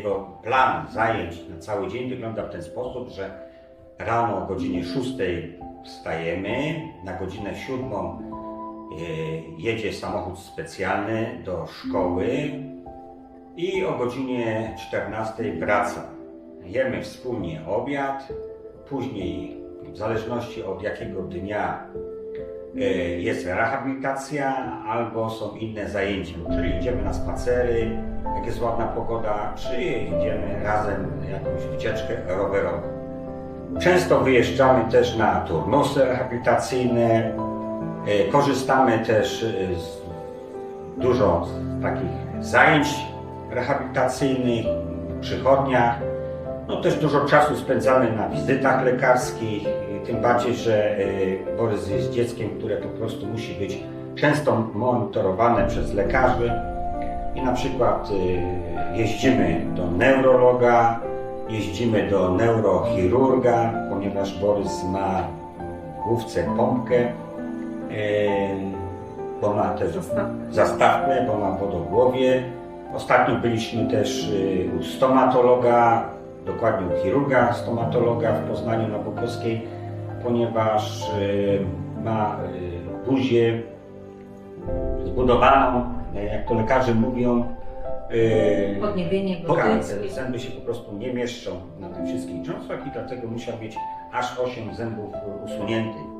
Jego plan zajęć na cały dzień wygląda w ten sposób, że rano o godzinie 6 wstajemy, na godzinę 7 e, jedzie samochód specjalny do szkoły i o godzinie 14 wraca. Jemy wspólnie obiad, później w zależności od jakiego dnia jest rehabilitacja albo są inne zajęcia, czyli idziemy na spacery, jak jest ładna pogoda, czy idziemy razem jakąś wycieczkę rowerową. Często wyjeżdżamy też na turnusy rehabilitacyjne, e, korzystamy też e, z dużo z takich zajęć rehabilitacyjnych w przychodniach. No też dużo czasu spędzamy na wizytach lekarskich, tym bardziej, że e, Borys jest dzieckiem, które po prostu musi być często monitorowane przez lekarzy. I na przykład e, jeździmy do neurologa, jeździmy do neurochirurga, ponieważ Borys ma w główce pompkę, e, bo ma też Zastawkę. bo ma wodogłowie. Ostatnio byliśmy też u stomatologa, dokładnie u chirurga stomatologa w Poznaniu na Bukowskiej, ponieważ y, ma y, buzię zbudowaną, y, jak to lekarze mówią, y, Podniebienie zęby się po prostu nie mieszczą na tych wszystkich cząstkach i dlatego musiał mieć aż 8 zębów usuniętych.